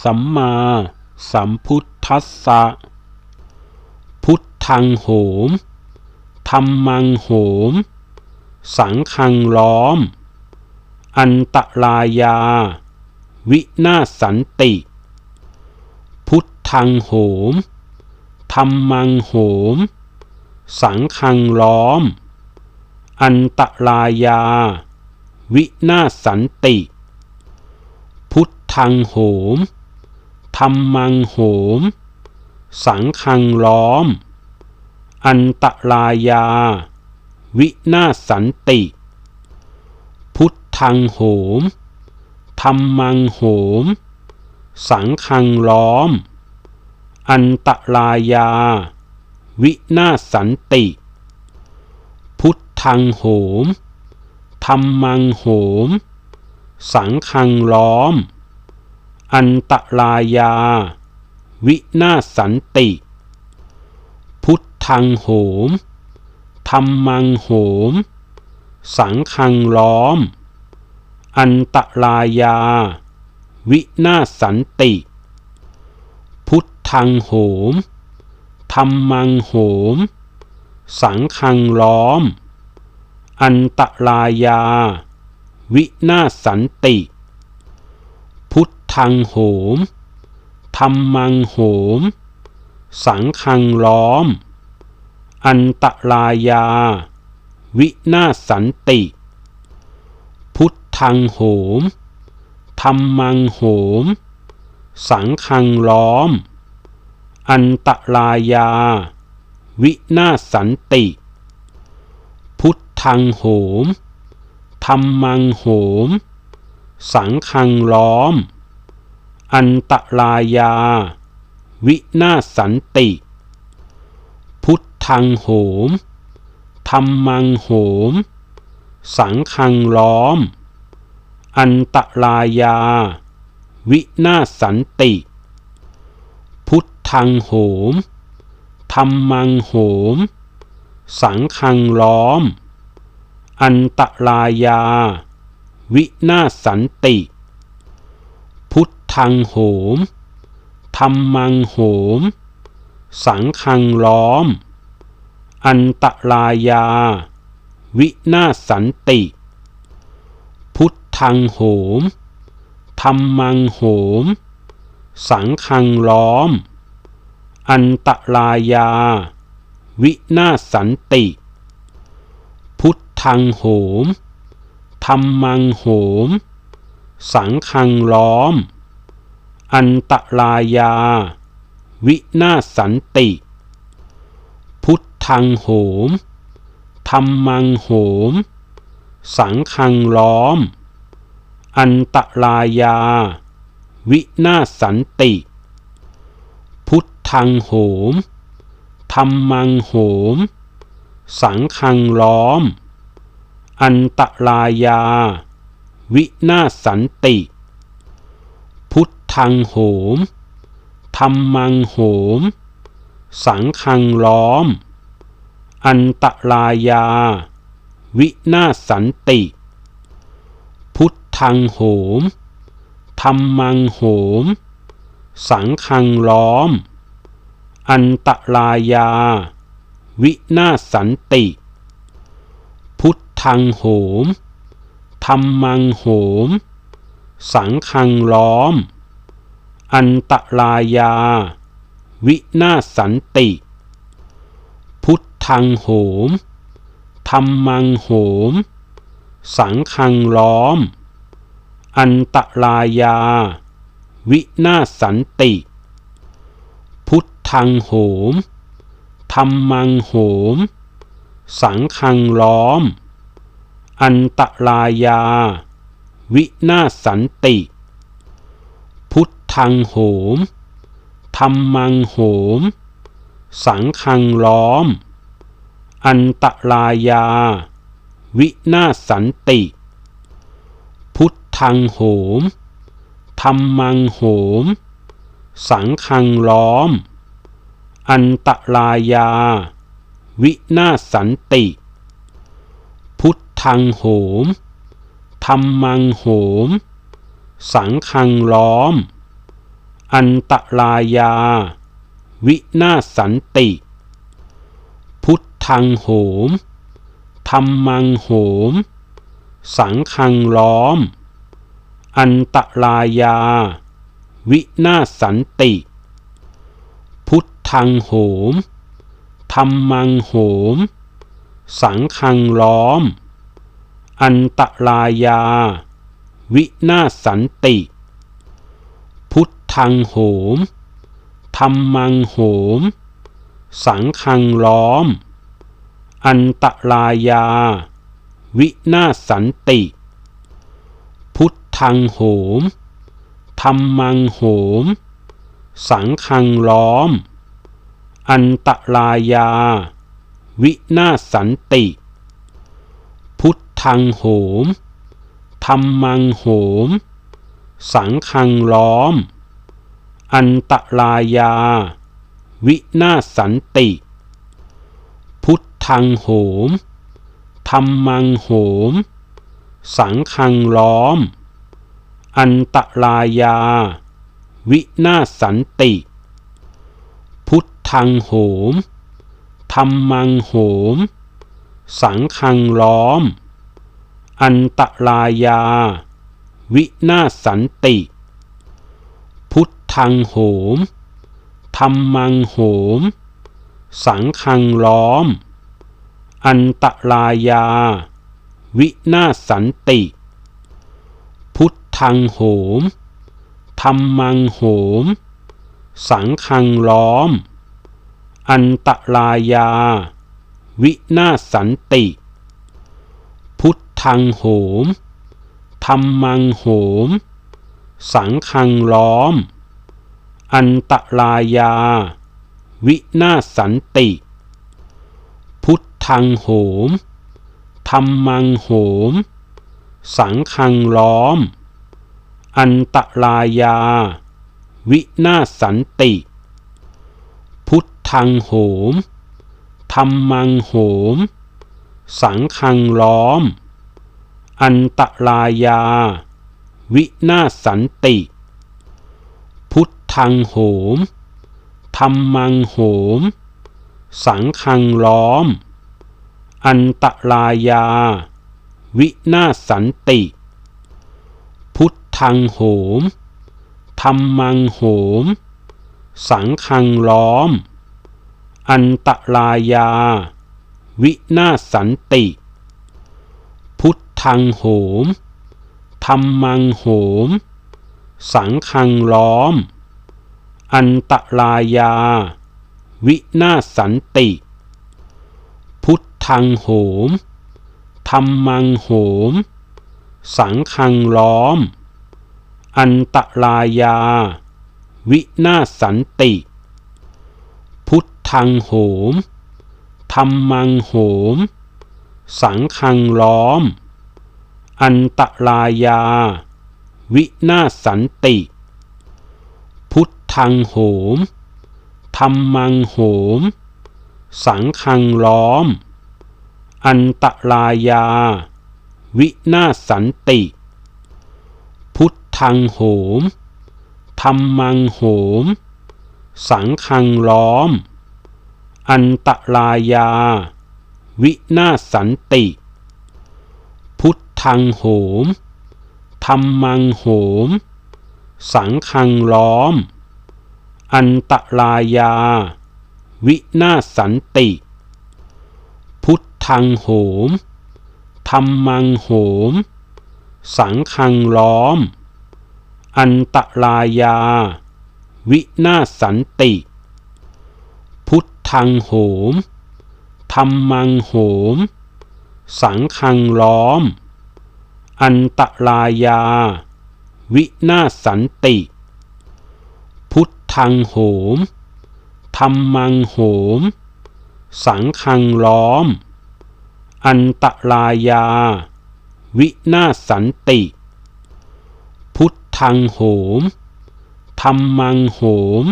สัมมาสัมพุทธัสสะ พุทธังโหม ธรรมังโหม สังฆังล้อม อันตรายา วินาศสันติ พุทธังโหม ธรรมังโหม สังฆังล้อม อันตรายา วินาศสันติ พุทธังโหม รรมังโหม สังฆังล้อม อันตรายา วินาศสันติ พุทธังโหมธรรมังโหม สังฆังล้อม อันตรายา วินาศสันติ พุทธังโหมธรรมังโหม สังฆังล้อม อันตรายา วินาศสันติ พุทธังโหมธรรมังโหม สังฆังล้อม อันตรายา วินาศสันติ พุทธังโหมธรรมังโหม สังฆังล้อม อันตรายา วินาศสันติ ทธังโหมธรรมังโหม สังฆังล้อม อันตรายา วินาศสันติ พุทธังโหมธรรมังโหม สังฆังล้อม อันตรายา วินาศสันติ พุทธังโหมธรรมังโหม สังฆังล้อม อันตรายา วินาศสันติ พุทธังโหมธรรมังโหม สังฆังล้อม อันตรายา วินาศสันติ พุทธังโหมธรรมังโหม สังฆังล้อม อันตรายา วินาศสันติ ทธังโหมธรรมังโหม สังฆังล้อม อันตรายา วินาศสันติ พุทธังโหมธรรมังโหม สังฆังล้อม อันตรายา วินาศสันติ พุทธังโหมธรรมังโหม สังฆังล้อม อันตรายา วินาศสันติ พุทธังโหมธรรมังโหม สังฆังล้อม อันตรายา วินาศสันติ พุทธังโหมธรรมังโหม สังฆังล้อม อันตรายา วินาศสันติ ทธังโหมธรรมังโหม สังฆังล้อม อันตรายา วินาศสันติ พุทธังโหมธรรมังโหม สังฆังล้อม อันตรายา วินาศสันติ พุทธังโหมธรรมังโหม สังฆังล้อม อันตรายา วินาศสันติ พุทธังโหมธรรมังโหม สังฆังล้อม อันตรายา วินาศสันติ พุทธังโหมธรรมังโหม สังฆังล้อม อันตรายา วินาศสันติ ทธังโหมธรรมังโหม สังฆังล้อม อันตรายา วินาศสันติ พุทธังโหมธรรมังโหม สังฆังล้อม อันตรายา วินาศสันติ พุทธังโหมธรรมังโหม สังฆังล้อม อันตรายา วินาศสันติ พุทธังโหมธรรมังโหม สังฆังล้อม อันตรายา วินาศสันติ พุทธังโหมธรรมังโหม สังฆังล้อม อันตรายา วินาศสันติ ทธังโหมธรรมังโหม สังฆังล้อม อันตรายา วินาศสันติ พุทธังโหมธรรมังโหม สังฆังล้อม อันตรายา วินาศสันติ พุทธังโหมธรรมังโหม สังฆังล้อม อันตรายา วินาศสันติ พุทธังโหมธรรมังโหม สังฆังล้อม อันตรายา วินาศสันติ พุทธังโหมธรรมังโหม สังฆังล้อม อันตรายา วินาศสันติ ทธังโหมธรรมังโหม สังฆังล้อม อันตรายา วินาศสันติ พุทธังโหมธรรมังโหม สังฆังล้อม อันตรายา วินาศสันติ พุทธังโหมธรรมังโหม สังฆังล้อม อันตรายา วินาศสันติ พุทธังโหมธรรมังโหม สังฆังล้อม อันตรายา วินาศสันติ พุทธังโหมธรรมังโหม สังฆังล้อม อันตรายา วินาศสันติ ทธังโหมธรรมังโหม สังฆังล้อม อันตรายา วินาศสันติ พุทธังโหมธรรมังโหม สังฆังล้อม อันตรายา วินาศสันติ พุทธังโหมธรรมังโหม สังฆังล้อม อันตรายา วินาศสันติ พุทธังโหมธรรมังโหม สังฆังล้อม อันตรายา วินาศสันติ พุทธังโหมธรรมังโหม สังฆังล้อม อันตรายา วินาศสันติ ทธังโหมธรรมังโหม สังฆังล้อม อันตรายา วินาศสันติ พุทธังโหมธรรมังโหม สังฆังล้อม อันตรายา วินาศสันติ พุทธังโหมธรรมังโหม สังฆังล้อม อันตรายา วินาศสันติ พุทธังโหมธรรมังโหม สังฆังล้อม อันตรายา วินาศสันติ พุทธังโหมธรรมังโหม สังฆังล้อม อันตรายา วินาศสันติ ธังโหมธรรมังโหม สังฆังล้อม อันตรายา วินาศสันติ พุทธังโหมธรรมังโหม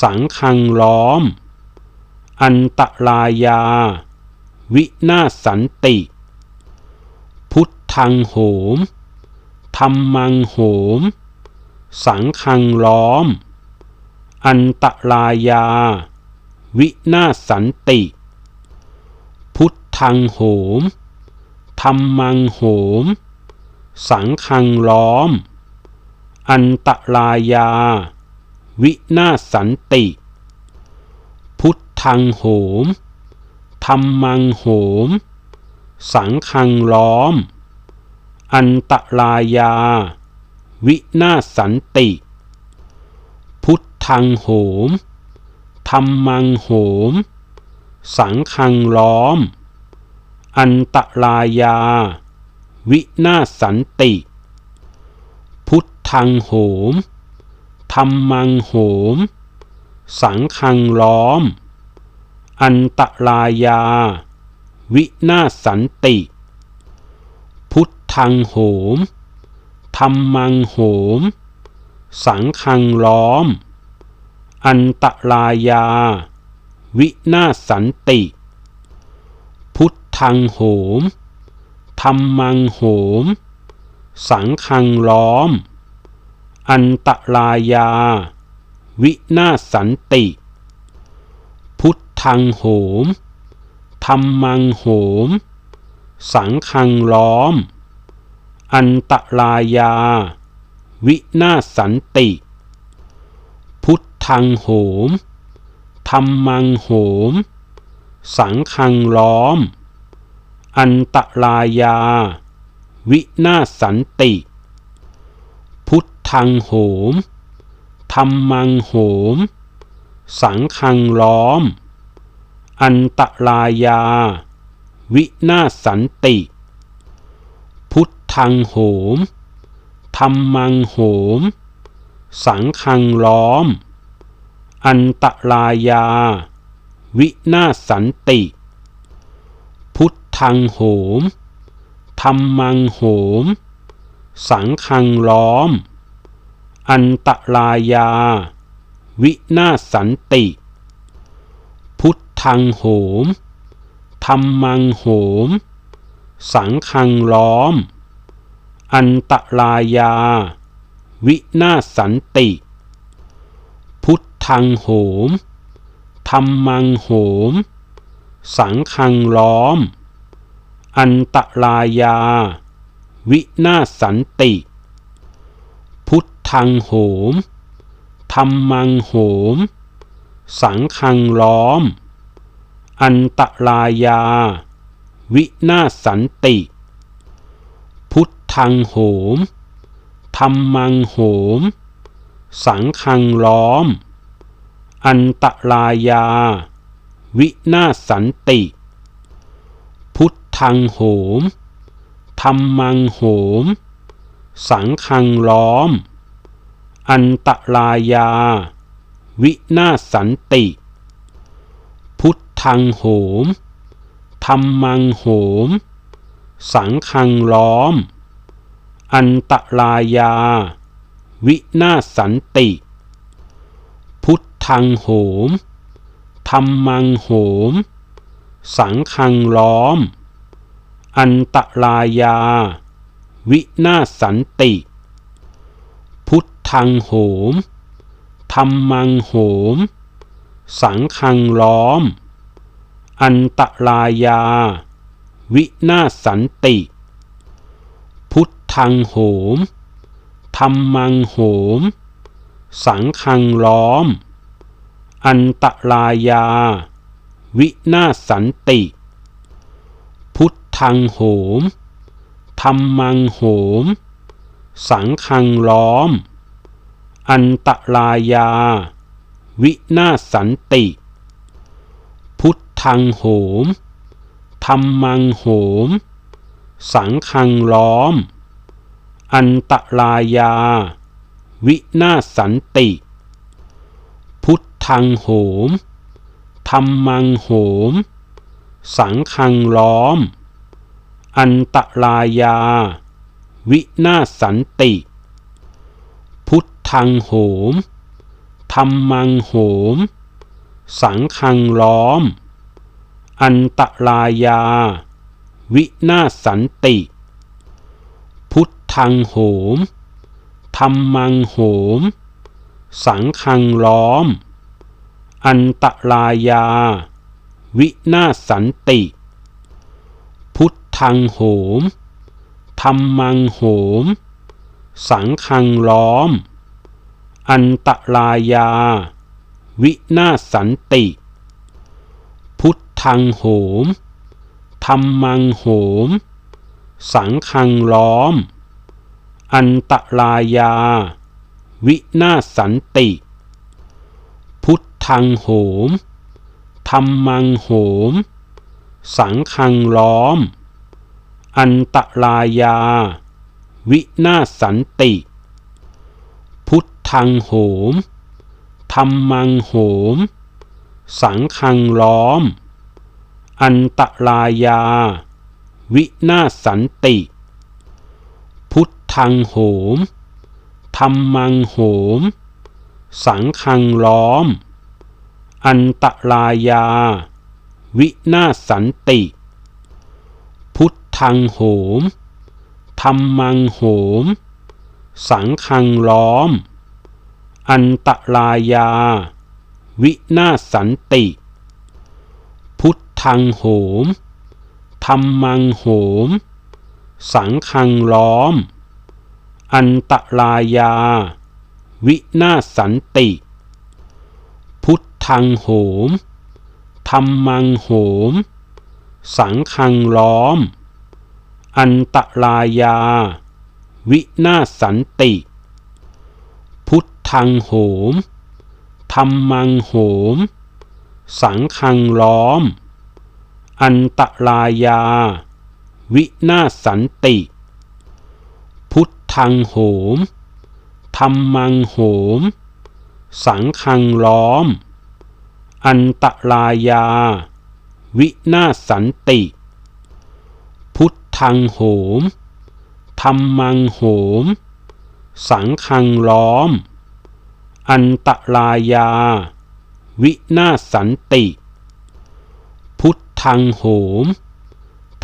สังฆังล้อม อันตรายา วินาศสันติ พุทธังโหมธรรมังโหม สังฆังล้อม อันตรายา วินาศสันติ พุทธังโหมธรรมังโหม สังฆังล้อม อันตรายา วินาศสันติ พุทธังโหมธรรมังโหม สังฆังล้อม อันตรายา วินาศสันติ พุทธังโหมธรรมังโหม สังฆังล้อม อันตรายา วินาศสันติ พุทธังโหมธรรมังโหม สังฆังล้อม อันตรายา วินาศสันติ พุทธังโหมธรรมังโหม สังฆังล้อม อันตรายา วินาศสันติ พุทธังโหมธรรมังโหม สังฆังล้อม อันตรายา วินาศสันติ พุทธังโหมธรรมังโหม สังฆังล้อม อันตรายา วินาศสันติ พุทธังโหมธรรมังโหม สังฆังล้อม อันตรายา วินาศสันติ พุทธังโหมธรรมังโหม สังฆังล้อม อันตรายา วินาศสันติ พุทธังโหม ธรรมังโหม สังฆังล้อม อันตรายา วินาศสันติ พุทธังโหมธรรมังโหม สังฆังล้อม อันตรายา วินาศสันติ พุทธังโหมธรรมังโหม สังฆังล้อม อันตรายา วินาศสันติ พุทธังโหมธรรมังโหม สังฆังล้อม อันตรายา วินาศสันติ พุทธังโหมธรรมังโหม สังฆังล้อม อันตรายา วินาศสันติ ทธังโหมธรรมังโหม สังฆังล้อม อันตรายา วินาศสันติ พุทธังโหมธรรมังโหม สังฆังล้อม อันตรายา วินาศสันติ พุทธังโหมธรรมังโหม สังฆังล้อม อันตรายา วินาศสันติ พุทธังโหมธรรมังโหม สังฆังล้อม อันตรายา วินาศสันติ พุทธังโหมธรรมังโหม สังฆังล้อม อันตรายา วินาศสันติ ทธังโหมธรรมังโหม สังฆังล้อม อันตรายา วินาศสันติ พุทธังโหมธรรมังโหม สังฆังล้อม อันตรายา วินาศสันติ พุทธังโหมธรรมังโหม สังฆังล้อม อันตรายา วินาศสันติ พุทธังโหมธรรมังโหม สังฆังล้อม อันตรายา วินาศสันติ พุทธังโหมธรรมังโหม สังฆังล้อม อันตรายา วินาศสันติ ทังโหมธรรมังโหม สังฆังล้อม อันตรายา วินาศสันติ พุทธังโหมธรรมังโหม สังฆังล้อม อันตรายา วินาศสันติ พุทธังโหมธรรมังโหม สังฆังล้อม อันตรายา วินาสันติ พุทธังโหมธรรมังโหม สังฆังล้อม อันตรายา วินาสันติ พุทธังโหมธรรมังโหม สังฆังล้อม อันตรายา วินาสันติ ทังโหมธรรมังโหม สังฆังล้อม อันตรายา วินาศสันติ พุทธังโหมธรรมังโหม สังฆังล้อม อันตรายา วินาศสันติ พุทธังโหมธรรมังโหม สังฆังล้อม อันตรายา วินาศสันติ พุทธังโหมธรรมังโหม สังฆังล้อม อันตรายา วินาศสันติ พุทธังโหมธรรมังโหม สังฆังล้อม อันตรายา วินาศสันติ ทังโหมธรรมังโหม สังฆังล้อม อันตรายา วินาศสันติ พุทธังโหมธรรมังโหม สังฆังล้อม อันตรายา วินาศสันติ พุทธังโหม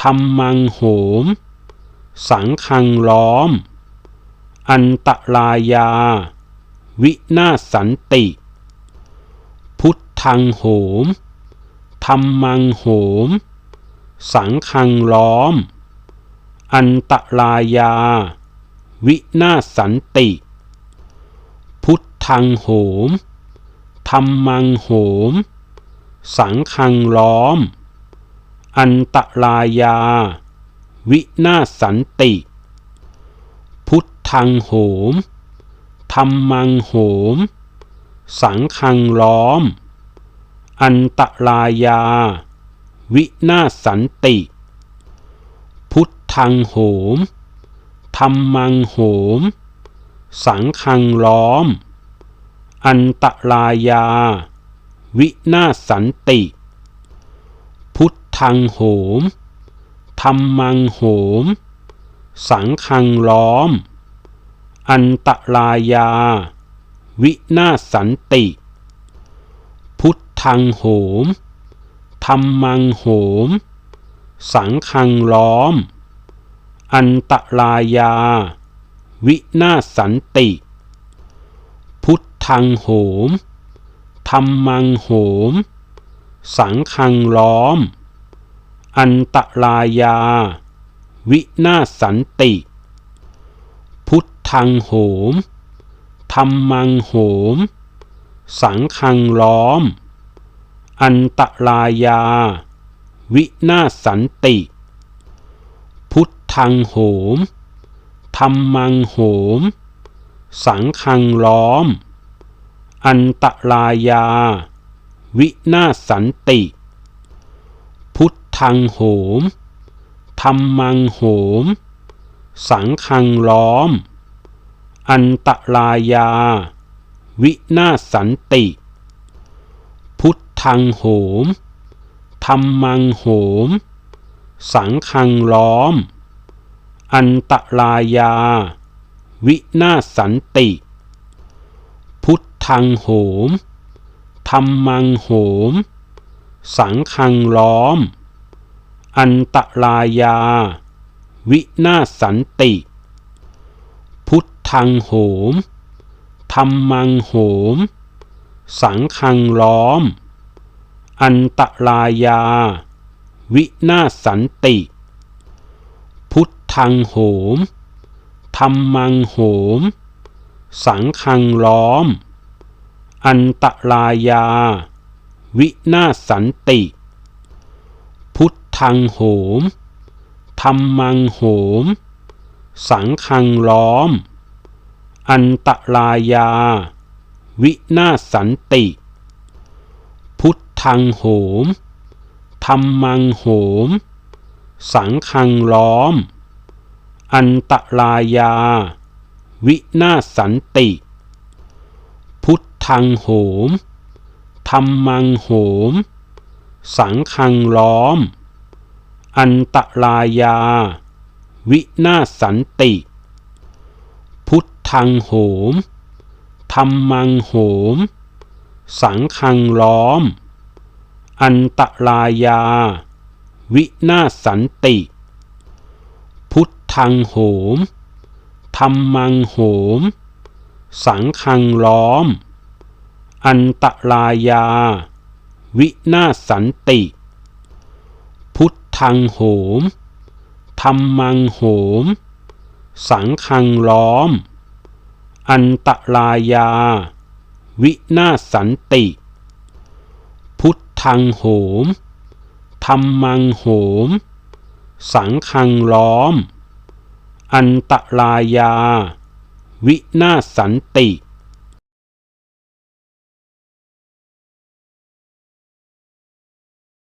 ธรรมังโหม สังฆังล้อม อันตรายา วินาศสันติ พุทธังโหมธรรมังโหม สังฆังล้อม อันตรายา วินาศสันติ พุทธังโหมธรรมังโหม สังฆังล้อม อันตรายา วินาศสันติ ทธังโหมธรรมังโหม สังฆังล้อม อันตรายา วินาศสันติ พุทธังโหมธรรมังโหม สังฆังล้อม อันตรายา วินาศสันติ พุทธังโหมธรรมังโหม สังฆังล้อม อันตรายา วินาศสันติ พุทธังโหมธรรมังโหม สังฆังล้อม อันตรายา วินาศสันติ พุทธังโหมธรรมังโหม สังฆังล้อม อันตรายา วินาศสันติ ทธังโหมธรรมังโหม สังฆังล้อม อันตรายา วินาศสันติ พุทธังโหมธรรมังโหม สังฆังล้อม อันตรายา วินาศสันติ พุทธังโหมธรรมังโหม สังฆังล้อม อันตรายา วินาสันติ พุทธังโหมธรรมังโหม สังฆังล้อม อันตรายา วินาสันติ พุทธังโหมธรรมังโหม สังฆังล้อม อันตรายา วินาสันติ ทธังโหมธรรมังโหม สังฆังล้อม อันตรายา วินาศสันติ พุทธังโหมธรรมังโหม สังฆังล้อม อันตรายา วินาศสันติ พุทธังโหมธรรมังโหม สังฆังล้อม อันตรายา วินาสันติ พุทธังโหมธรรมังโหม สังฆังล้อม อันตรายา วินาสันติ พุทธังโหมธรรมังโหม สังฆังล้อม อันตรายา วินาสันติ พุทธังโหมธรรมังโหม สังฆังล้อม อันตรายา วินาศสันติ พุทธังโหมธรรมังโหม สังฆังล้อม อันตรายา วินาศสันติ พุทธังโหมธรรมังโหม สังคังล้อม อันตรายา วินาศสันติ พุทธังโหมธรรมังโหม สังคังล้อม อันตรายา วินาศสันติ